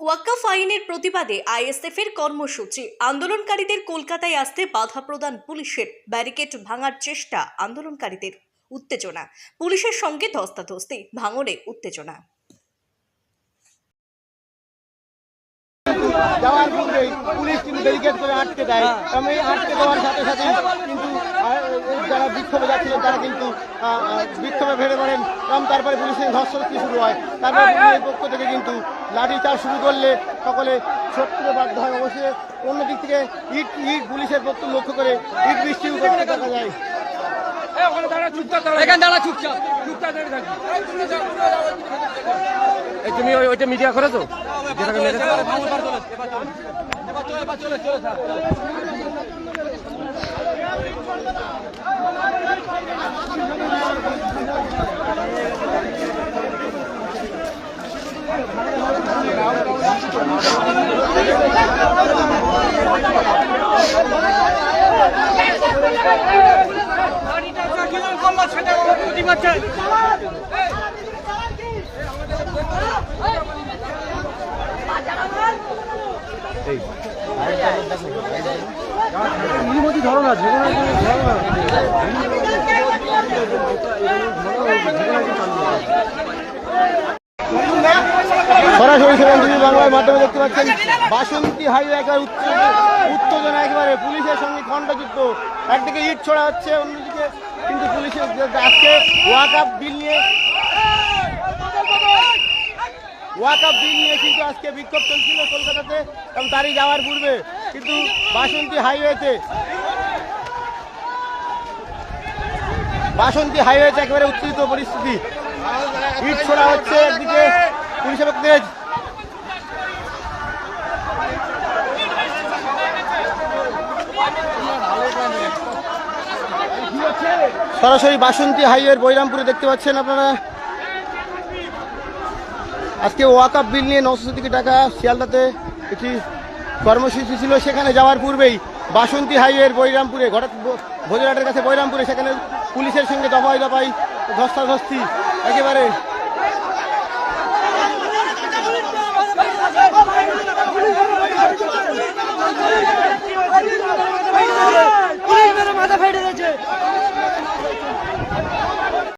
ওয়াকাফ আইনের প্রতিবাদে আইএসএফের কর্মসূচি। আন্দোলনকারীদের কলকাতায় আসতে বাধা প্রদান পুলিশের। ব্যারিকেড ভাঙার চেষ্টা আন্দোলনকারীদের। উত্তেজনা। পুলিশের সঙ্গে ধস্তাধস্তি ভাঙড়ে উত্তেজনা। পুলিশ কিন্তু ব্যারিকেড করে আটকে দেয়। এবং এই আটকে দেওয়ার সাথে সাথে কিন্তু যারা বিক্ষোভে যাচ্ছিলেন তারা কিন্তু বিক্ষোভে ভেড়ে পড়েন এবং তারপরে পুলিশের ধর্ষণটি শুরু হয়। তারপরে পুলিশের পক্ষ থেকে কিন্তু লাঠি চার্জ শুরু করলে সকলে সত্যি বাধ্য হয়। অবশ্যই অন্যদিক থেকে ইট ইট পুলিশের পক্ষ লক্ষ্য করে ইট বৃষ্টিও করতে দেখা যায়। এখানে দাঁড়া চুপচাপ চুপচাপ দাঁড়িয়ে থাকবি তুমি ওই- ওইটা মিডিয়া করেছ? প্রতিবাদ যেটাকে মেরেছো? সরাসরি সেখান বাংলার মাধ্যমে দেখতে পাচ্ছেন, বাসন্তী হাইওয়ে একেবারে উত্তেজ- উত্তেজনা একেবারে পুলিশের সঙ্গে খণ্ডযুদ্ধ একদিকে ইট ছোড়া হচ্ছে, অন্যদিকে কিন্তু পুলিশের আজকে ওয়াকআপ বিল নিয়ে ওয়াকআপ বিল নিয়ে কিন্তু আজকে বিক্ষোভ চলছিল কলকাতাতে এবং তারই যাওয়ার পূর্বে কিন্তু বাসন্তী হাইওয়েতে। বাসন্তী হাইওয়েতে একেবারে উত্তেজিত পরিস্থিতি। ইট ছোড়া হচ্ছে একদিকে পক্ষ থেকে সরাসরি বাসন্তী হাইওয়ের বৈরামপুরে দেখতে পাচ্ছেন আপনারা। আজকে ওয়াকাপ বিল নিয়ে নশো থেকে টাকা শিয়ালদাতে একটি কর্মসূচি ছিল, সেখানে যাওয়ার পূর্বেই বাসন্তী হাইওয়ের বৈরামপুরে ঘটা ভোজরাটের কাছে বৈরামপুরে, সেখানে পুলিশের সঙ্গে দফায় দফাই ধস্তাধস্তি একেবারে মাথা ফেটে